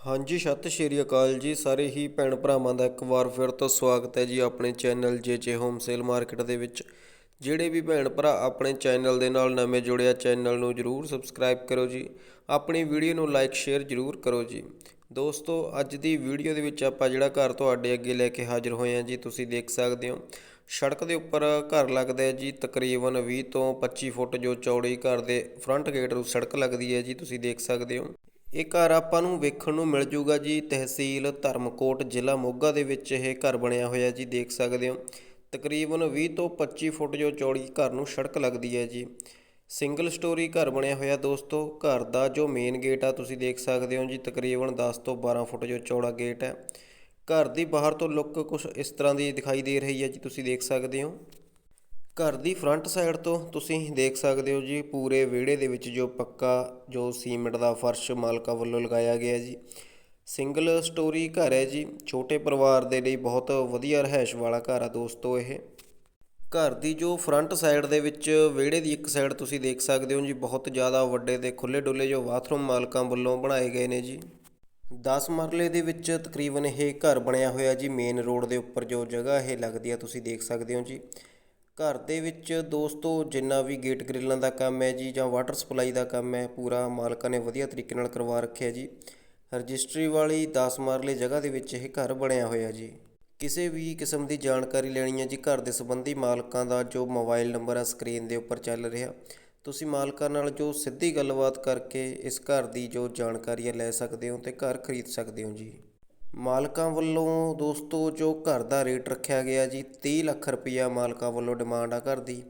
ਹਾਂਜੀ, ਸਤਿ ਸ਼੍ਰੀ ਅਕਾਲ ਜੀ ਸਾਰੇ ਹੀ ਭੈਣ ਭਰਾਵਾਂ ਦਾ ਇੱਕ ਵਾਰ ਫਿਰ ਤੋਂ ਸਵਾਗਤ ਹੈ ਜੀ ਆਪਣੇ ਚੈਨਲ ਜੇ ਹੋਮ ਸੇਲ ਮਾਰਕੀਟ ਦੇ ਵਿੱਚ। ਜਿਹੜੇ ਵੀ ਭੈਣ ਭਰਾ ਆਪਣੇ ਚੈਨਲ ਦੇ ਨਾਲ ਨਵੇਂ ਜੁੜਿਆ ਚੈਨਲ ਨੂੰ ਜਰੂਰ ਸਬਸਕ੍ਰਾਈਬ ਕਰੋ ਜੀ। ਆਪਣੀ ਵੀਡੀਓ ਨੂੰ ਲਾਈਕ, ਸ਼ੇਅਰ ਜਰੂਰ ਕਰੋ ਜੀ। ਦੋਸਤੋ, ਅੱਜ ਦੀ ਵੀਡੀਓ ਦੇ ਵਿੱਚ ਆਪਾਂ ਜਿਹੜਾ ਘਰ ਤੁਹਾਡੇ ਅੱਗੇ ਲੈ ਕੇ ਹਾਜ਼ਰ ਹੋਏ ਹਾਂ ਜੀ, ਤੁਸੀਂ ਦੇਖ ਸਕਦੇ ਹੋ। ਸੜਕ ਦੇ ਉੱਪਰ ਘਰ ਲੱਗਦਾ ਹੈ ਜੀ, ਤਕਰੀਬਨ 20 ਤੋਂ 25 ਫੁੱਟ ਜੋ ਚੌੜੀ ਘਰ ਦੇ ਫਰੰਟ ਗੇਟ ਨੂੰ ਸੜਕ ਲੱਗਦੀ ਹੈ ਜੀ, ਤੁਸੀਂ ਦੇਖ ਸਕਦੇ ਹੋ। ਇਹ ਘਰ ਆਪਾਂ ਨੂੰ ਵੇਖਣ ਨੂੰ ਮਿਲ ਜੂਗਾ ਜੀ, ਤਹਿਸੀਲ ਧਰਮਕੋਟ, ਜ਼ਿਲ੍ਹਾ ਮੋਗਾ ਦੇ ਵਿੱਚ ਇਹ ਘਰ ਬਣਿਆ ਹੋਇਆ ਜੀ, ਦੇਖ ਸਕਦੇ ਹੋ। ਤਕਰੀਬਨ 20 ਤੋਂ 25 ਫੁੱਟ ਜੋ ਚੌੜੀ ਘਰ ਨੂੰ ਸੜਕ ਲੱਗਦੀ ਹੈ ਜੀ। ਸਿੰਗਲ ਸਟੋਰੀ ਘਰ ਬਣਿਆ ਹੋਇਆ ਦੋਸਤੋ, ਘਰ ਦਾ ਜੋ ਮੇਨ ਗੇਟ ਆ, ਤੁਸੀਂ ਦੇਖ ਸਕਦੇ ਹੋ ਜੀ, ਤਕਰੀਬਨ 10 ਤੋਂ 12 ਫੁੱਟ ਜੋ ਚੌੜਾ ਗੇਟ ਹੈ। ਘਰ ਦੀ ਬਾਹਰ ਤੋਂ ਲੁੱਕ ਕੁਝ ਇਸ ਤਰ੍ਹਾਂ ਦੀ ਦਿਖਾਈ ਦੇ ਰਹੀ ਹੈ ਜੀ, ਤੁਸੀਂ ਦੇਖ ਸਕਦੇ ਹੋ। ਘਰ ਦੀ ਫਰੰਟ ਸਾਈਡ ਤੋਂ ਤੁਸੀਂ ਦੇਖ ਸਕਦੇ ਹੋ ਜੀ, ਪੂਰੇ ਵਿਹੜੇ ਦੇ ਵਿੱਚ ਜੋ ਪੱਕਾ, ਜੋ ਸੀਮੈਂਟ ਦਾ ਫਰਸ਼ ਮਾਲਕਾਂ ਵੱਲੋਂ ਲਗਾਇਆ ਗਿਆ ਜੀ। ਸਿੰਗਲ ਸਟੋਰੀ ਘਰ ਹੈ ਜੀ, ਛੋਟੇ ਪਰਿਵਾਰ ਦੇ ਲਈ ਬਹੁਤ ਵਧੀਆ ਰਹਿائش ਵਾਲਾ ਘਰ ਆ ਦੋਸਤੋ ਇਹ। ਘਰ ਦੀ ਜੋ ਫਰੰਟ ਸਾਈਡ ਦੇ ਵਿੱਚ ਵਿਹੜੇ ਦੀ ਇੱਕ ਸਾਈਡ ਤੁਸੀਂ ਦੇਖ ਸਕਦੇ ਹੋ ਜੀ, ਬਹੁਤ ਜ਼ਿਆਦਾ ਵੱਡੇ ਤੇ ਖੁੱਲੇ ਡੁੱਲੇ ਜੋ ਬਾਥਰੂਮ ਮਾਲਕਾਂ ਵੱਲੋਂ ਬਣਾਏ ਗਏ ਨੇ ਜੀ। 10 ਮਰਲੇ ਦੇ ਵਿੱਚ ਤਕਰੀਬਨ ਇਹ ਘਰ ਬਣਿਆ ਹੋਇਆ ਜੀ ਮੇਨ ਰੋਡ ਦੇ ਉੱਪਰ ਜੋ ਜਗ੍ਹਾ ਇਹ ਲੱਗਦੀ ਆ ਤੁਸੀਂ ਦੇਖ ਸਕਦੇ ਹੋ ਜੀ। ਘਰ ਦੇ ਵਿੱਚ ਦੋਸਤੋ, ਜਿੰਨਾ ਵੀ ਗੇਟ ਗ੍ਰਿਲਾਂ ਦਾ ਕੰਮ ਹੈ ਜੀ ਜਾਂ ਵਾਟਰ ਸਪਲਾਈ ਦਾ ਕੰਮ ਹੈ, ਪੂਰਾ ਮਾਲਕਾਂ ਨੇ ਵਧੀਆ ਤਰੀਕੇ ਨਾਲ ਕਰਵਾ ਰੱਖਿਆ ਜੀ। ਰਜਿਸਟਰੀ ਵਾਲੀ 10 ਮਾਰਲੇ ਜਗ੍ਹਾ ਦੇ ਵਿੱਚ ਇਹ ਘਰ ਬਣਿਆ ਹੋਇਆ ਜੀ। ਕਿਸੇ ਵੀ ਕਿਸਮ ਦੀ ਜਾਣਕਾਰੀ ਲੈਣੀ ਹੈ ਜੀ, ਘਰ ਦੇ ਸੰਬੰਧੀ ਮਾਲਕਾਂ ਦਾ ਜੋ ਮੋਬਾਈਲ ਨੰਬਰ ਆ ਸਕਰੀਨ ਦੇ ਉੱਪਰ ਚੱਲ ਰਿਹਾ। ਤੁਸੀਂ ਮਾਲਕਾਂ ਨਾਲ ਜੋ ਸਿੱਧੀ ਗੱਲਬਾਤ ਕਰਕੇ ਇਸ ਘਰ ਦੀ ਜੋ ਜਾਣਕਾਰੀ ਹੈ ਲੈ ਸਕਦੇ ਹੋ ਤੇ ਘਰ ਖਰੀਦ ਸਕਦੇ ਹੋ ਜੀ। ਮਾਲਕਾਂ ਵੱਲੋਂ ਦੋਸਤੋ, ਜੋ ਘਰ ਦਾ ਰੇਟ ਰੱਖਿਆ ਗਿਆ ਜੀ, ਤੀਹ ਲੱਖ ਰੁਪਈਆ ਮਾਲਕਾਂ ਵੱਲੋਂ ਡਿਮਾਂਡ ਆ ਘਰ ਦੀ।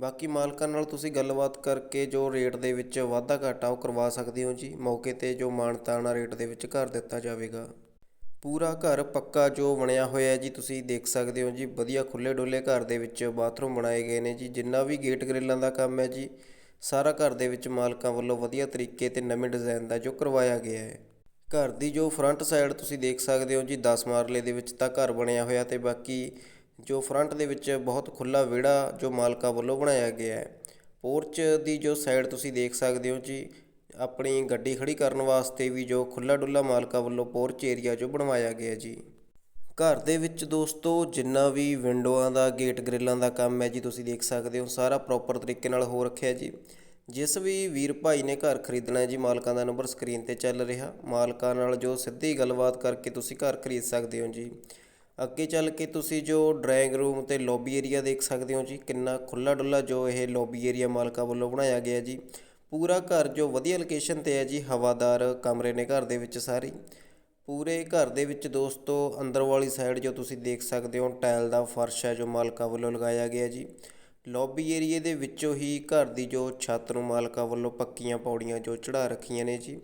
ਬਾਕੀ ਮਾਲਕਾਂ ਨਾਲ ਤੁਸੀਂ ਗੱਲਬਾਤ ਕਰਕੇ ਜੋ ਰੇਟ ਦੇ ਵਿੱਚ ਵਾਧਾ ਘਾਟਾ ਉਹ ਕਰਵਾ ਸਕਦੇ ਹੋ ਜੀ। ਮੌਕੇ ਤੇ ਜੋ ਮਾਣ ਤਾਣ ਆ ਰੇਟ ਦੇ ਵਿੱਚ ਘਰ ਦਿੱਤਾ ਜਾਵੇਗਾ। ਪੂਰਾ ਘਰ ਪੱਕਾ ਜੋ ਬਣਿਆ ਹੋਇਆ ਜੀ, ਤੁਸੀਂ ਦੇਖ ਸਕਦੇ ਹੋ ਜੀ। ਵਧੀਆ ਖੁੱਲੇ ਡੁੱਲੇ ਘਰ ਦੇ ਵਿੱਚ ਬਾਥਰੂਮ ਬਣਾਏ ਗਏ ਨੇ ਜੀ। ਜਿੰਨਾ ਵੀ ਗੇਟ ਗ੍ਰਿਲਾਂ ਦਾ ਕੰਮ ਹੈ ਜੀ, ਸਾਰਾ ਘਰ ਦੇ ਵਿੱਚ ਮਾਲਕਾਂ ਵੱਲੋਂ ਵਧੀਆ ਤਰੀਕੇ ਤੇ ਨਵੇਂ ਡਿਜ਼ਾਈਨ ਦਾ ਜੋ ਕਰਵਾਇਆ ਗਿਆ ਹੈ। ਘਰ ਦੀ ਜੋ ਫਰੰਟ ਸਾਈਡ ਤੁਸੀਂ ਦੇਖ ਸਕਦੇ ਹੋ ਜੀ 10 ਮਾਰਲੇ ਦੇ ਵਿੱਚ ਤਾਂ ਘਰ ਬਣਿਆ ਹੋਇਆ ਤੇ ਬਾਕੀ ਜੋ ਫਰੰਟ ਦੇ ਵਿੱਚ ਬਹੁਤ ਖੁੱਲਾ ਵਿਹੜਾ ਜੋ ਮਾਲਕਾਂ ਵੱਲੋਂ ਬਣਾਇਆ ਗਿਆ ਹੈ। ਪੋਰਚ ਦੀ ਜੋ ਸਾਈਡ ਤੁਸੀਂ ਦੇਖ ਸਕਦੇ ਹੋ ਜੀ, ਆਪਣੀ ਗੱਡੀ ਖੜੀ ਕਰਨ ਵਾਸਤੇ ਵੀ ਜੋ ਖੁੱਲਾ ਡੁੱਲਾ ਮਾਲਕਾਂ ਵੱਲੋਂ ਪੋਰਚ ਏਰੀਆ ਜੋ ਬਣਵਾਇਆ ਗਿਆ ਜੀ। ਘਰ ਦੇ ਵਿੱਚ ਦੋਸਤੋ, ਜਿੰਨਾ ਵੀ ਵਿੰਡੋਆਂ ਦਾ ਗੇਟ ਗ੍ਰਿਲਾਂ ਦਾ ਕੰਮ ਹੈ ਜੀ, ਤੁਸੀਂ ਦੇਖ ਸਕਦੇ ਹੋ, ਸਾਰਾ ਪ੍ਰੋਪਰ ਤਰੀਕੇ ਨਾਲ ਹੋ ਰੱਖਿਆ ਜੀ। ਜਿਸ ਵੀ ਵੀਰ ਭਾਈ ਨੇ ਘਰ ਖਰੀਦਣਾ ਹੈ ਜੀ, ਮਾਲਕਾਂ ਦਾ ਨੰਬਰ ਸਕਰੀਨ ਤੇ ਚੱਲ ਰਿਹਾ। ਮਾਲਕਾਂ ਨਾਲ ਜੋ ਸਿੱਧੀ ਗੱਲਬਾਤ ਕਰਕੇ ਤੁਸੀਂ ਘਰ ਖਰੀਦ ਸਕਦੇ ਹੋ ਜੀ। ਅੱਗੇ ਚੱਲ ਕੇ ਤੁਸੀਂ ਜੋ ਡਰਾਇੰਗ ਰੂਮ ਤੇ ਲੌਬੀ ਏਰੀਆ ਦੇਖ ਸਕਦੇ ਹੋ ਜੀ। ਕਿੰਨਾ ਖੁੱਲਾ ਡੁੱਲਾ ਜੋ ਇਹ ਲੌਬੀ ਏਰੀਆ ਮਾਲਕਾਂ ਵੱਲੋਂ ਬਣਾਇਆ ਗਿਆ ਜੀ। ਪੂਰਾ ਘਰ ਜੋ ਵਧੀਆ ਲੋਕੇਸ਼ਨ ਤੇ ਹੈ ਜੀ, ਹਵਾਦਾਰ ਕਮਰੇ ਨੇ ਘਰ ਦੇ ਵਿੱਚ ਸਾਰੇ। ਪੂਰੇ ਘਰ ਦੇ ਵਿੱਚ ਦੋਸਤੋ, ਅੰਦਰ ਵਾਲੀ ਸਾਈਡ ਜੋ ਤੁਸੀਂ ਦੇਖ ਸਕਦੇ ਹੋ, ਟਾਇਲ ਦਾ ਫਰਸ਼ ਹੈ ਜੋ ਮਾਲਕਾਂ ਵੱਲੋਂ ਲਗਾਇਆ ਗਿਆ ਜੀ। ਲੌਬੀ ਏਰੀਏ ਦੇ ਵਿੱਚੋਂ ਹੀ ਘਰ ਦੀ ਜੋ ਛੱਤ ਨੂੰ ਮਾਲਕਾਂ ਵੱਲੋਂ ਪੱਕੀਆਂ ਪੌੜੀਆਂ ਜੋ ਚੜ੍ਹਾ ਰੱਖੀਆਂ ਨੇ ਜੀ।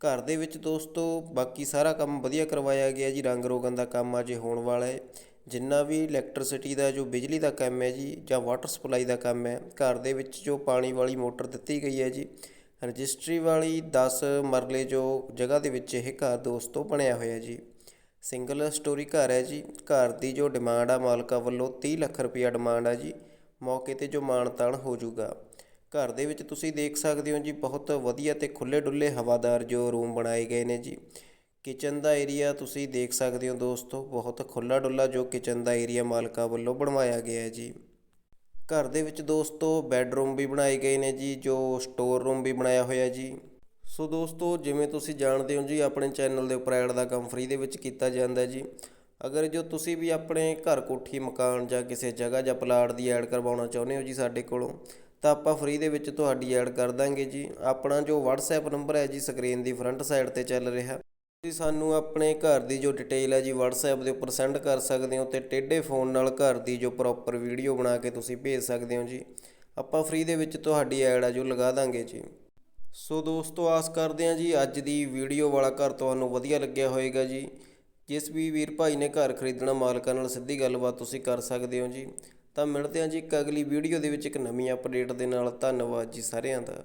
ਘਰ ਦੇ ਵਿੱਚ ਦੋਸਤੋ, ਬਾਕੀ ਸਾਰਾ ਕੰਮ ਵਧੀਆ ਕਰਵਾਇਆ ਗਿਆ ਜੀ। ਰੰਗ ਰੋਗਨ ਦਾ ਕੰਮ ਅਜੇ ਹੋਣ ਵਾਲਾ ਹੈ। ਜਿੰਨਾ ਵੀ ਇਲੈਕਟ੍ਰੀਸਿਟੀ ਦਾ ਜੋ ਬਿਜਲੀ ਦਾ ਕੰਮ ਹੈ ਜੀ ਜਾਂ ਵਾਟਰ ਸਪਲਾਈ ਦਾ ਕੰਮ ਹੈ, ਘਰ ਦੇ ਵਿੱਚ ਜੋ ਪਾਣੀ ਵਾਲੀ ਮੋਟਰ ਦਿੱਤੀ ਗਈ ਹੈ ਜੀ, ਰਜਿਸਟਰੀ ਵਾਲੀ 10 ਮਰਲੇ ਜੋ ਜਗ੍ਹਾ ਦੇ ਵਿੱਚ ਇਹ ਘਰ ਦੋਸਤੋ ਬਣਿਆ ਹੋਇਆ ਜੀ। ਸਿੰਗਲ ਸਟੋਰੀ ਘਰ ਹੈ ਜੀ। ਘਰ ਦੀ ਜੋ ਡਿਮਾਂਡ ਆ, ਮਾਲਕਾਂ ਵੱਲੋਂ 30 ਲੱਖ ਰੁਪਈਆ ਡਿਮਾਂਡ ਆ ਜੀ। ਮੌਕੇ ਤੇ ਜੋ ਮਾਨਤਾਨ ਹੋ ਜਾਊਗਾ। ਘਰ ਦੇ ਵਿੱਚ ਤੁਸੀਂ ਦੇਖ ਸਕਦੇ ਹੋ ਜੀ, ਬਹੁਤ ਵਧੀਆ ਅਤੇ ਖੁੱਲ੍ਹੇ ਡੁੱਲੇ ਹਵਾਦਾਰ ਜੋ ਰੂਮ ਬਣਾਏ ਗਏ ਨੇ ਜੀ। ਕਿਚਨ ਦਾ ਏਰੀਆ ਤੁਸੀਂ ਦੇਖ ਸਕਦੇ ਹੋ ਦੋਸਤੋ, ਬਹੁਤ ਖੁੱਲ੍ਹਾ ਡੁੱਲਾ ਜੋ ਕਿਚਨ ਦਾ ਏਰੀਆ ਮਾਲਕਾ ਵੱਲੋਂ ਬਣਵਾਇਆ ਗਿਆ ਹੈ ਜੀ। ਘਰ ਦੇ ਵਿੱਚ ਦੋਸਤੋ, ਬੈੱਡਰੂਮ ਵੀ ਬਣਾਏ ਗਏ ਨੇ ਜੀ, ਜੋ ਸਟੋਰ ਰੂਮ ਵੀ ਬਣਾਇਆ ਹੋਇਆ ਜੀ। ਸੋ ਦੋਸਤੋ, ਜਿਵੇਂ ਤੁਸੀਂ ਜਾਣਦੇ ਹੋ ਜੀ, ਆਪਣੇ ਚੈਨਲ ਦੇ ਉੱਪਰ ਐਡ ਦਾ ਕੰਮ ਫ੍ਰੀ ਦੇ ਵਿੱਚ ਕੀਤਾ ਜਾਂਦਾ ਜੀ। ਅਗਰ ਜੋ ਤੁਸੀਂ ਵੀ ਆਪਣੇ ਘਰ ਕੋਠੀ, ਮਕਾਨ ਜਾਂ ਕਿਸੇ ਜਗ੍ਹਾ ਜਾਂ ਪਲਾਟ ਦੀ ਐਡ ਕਰਵਾਉਣਾ ਚਾਹੁੰਦੇ ਹੋ ਜੀ ਸਾਡੇ ਕੋਲੋਂ, ਤਾਂ ਆਪਾਂ ਫ੍ਰੀ ਦੇ ਵਿੱਚ ਤੁਹਾਡੀ ਐਡ ਕਰ ਦਾਂਗੇ ਜੀ। ਆਪਣਾ ਜੋ WhatsApp ਨੰਬਰ ਹੈ ਜੀ ਸਕਰੀਨ ਦੀ ਫਰੰਟ ਸਾਈਡ ਤੇ ਚੱਲ ਰਿਹਾ। ਤੁਸੀਂ ਸਾਨੂੰ ਆਪਣੇ ਘਰ ਦੀ ਜੋ ਡਿਟੇਲ ਹੈ ਜੀ WhatsApp ਦੇ ਉੱਪਰ ਸੈਂਡ ਕਰ ਸਕਦੇ ਹੋ ਤੇ ਟੇਢੇ ਫੋਨ ਨਾਲ ਘਰ ਦੀ ਜੋ ਪ੍ਰੋਪਰ ਵੀਡੀਓ ਬਣਾ ਕੇ ਤੁਸੀਂ ਭੇਜ ਸਕਦੇ ਹੋ ਜੀ। ਆਪਾਂ ਫ੍ਰੀ ਦੇ ਵਿੱਚ ਤੁਹਾਡੀ ਐਡ ਆ ਜੋ ਲਗਾ ਦਾਂਗੇ ਜੀ। ਸੋ ਦੋਸਤੋ, ਆਸ ਕਰਦੇ ਹਾਂ ਜੀ ਅੱਜ ਦੀ ਵੀਡੀਓ ਵਾਲਾ ਘਰ ਤੁਹਾਨੂੰ ਵਧੀਆ ਲੱਗਿਆ ਹੋਵੇਗਾ ਜੀ। ਜਿਸ ਵੀ ਵੀਰ ਭਾਈ ਨੇ ਘਰ ਖਰੀਦਣਾ ਮਾਲਕਾਂ ਨਾਲ ਸਿੱਧੀ ਗੱਲਬਾਤ ਤੁਸੀਂ ਕਰ ਸਕਦੇ ਹੋ ਜੀ। ਤਾਂ ਮਿਲਦੇ ਹਾਂ ਜੀ ਇੱਕ ਅਗਲੀ ਵੀਡੀਓ ਦੇ ਵਿੱਚ ਇੱਕ ਨਵੀਂ ਅਪਡੇਟ ਦੇ ਨਾਲ। ਧੰਨਵਾਦ ਜੀ ਸਾਰਿਆਂ ਦਾ।